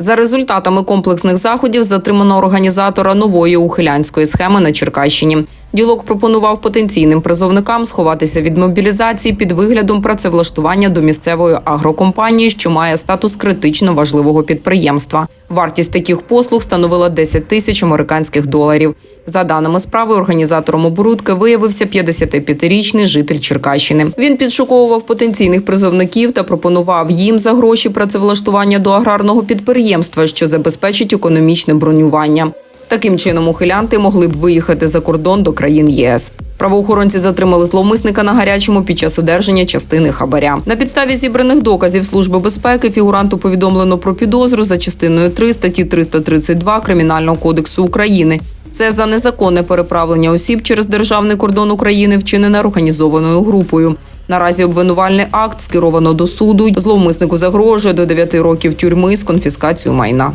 За результатами комплексних заходів затримано організатора нової ухилянської схеми на Черкащині. Ділок пропонував потенційним призовникам сховатися від мобілізації під виглядом працевлаштування до місцевої агрокомпанії, що має статус критично важливого підприємства. Вартість таких послуг становила 10 тисяч американських доларів. За даними справи, організатором оборудки виявився 55-річний житель Черкащини. Він підшуковував потенційних призовників та пропонував їм за гроші працевлаштування до аграрного підприємства, що забезпечить економічне бронювання. Таким чином, ухилянти могли б виїхати за кордон до країн ЄС. Правоохоронці затримали зловмисника на гарячому під час одержання частини хабаря. На підставі зібраних доказів Служби безпеки фігуранту повідомлено про підозру за частиною 3 статті 332 Кримінального кодексу України. Це за незаконне переправлення осіб через державний кордон України, вчинене організованою групою. Наразі обвинувальний акт скеровано до суду. Зловмиснику загрожує до 9 років тюрми з конфіскацією майна.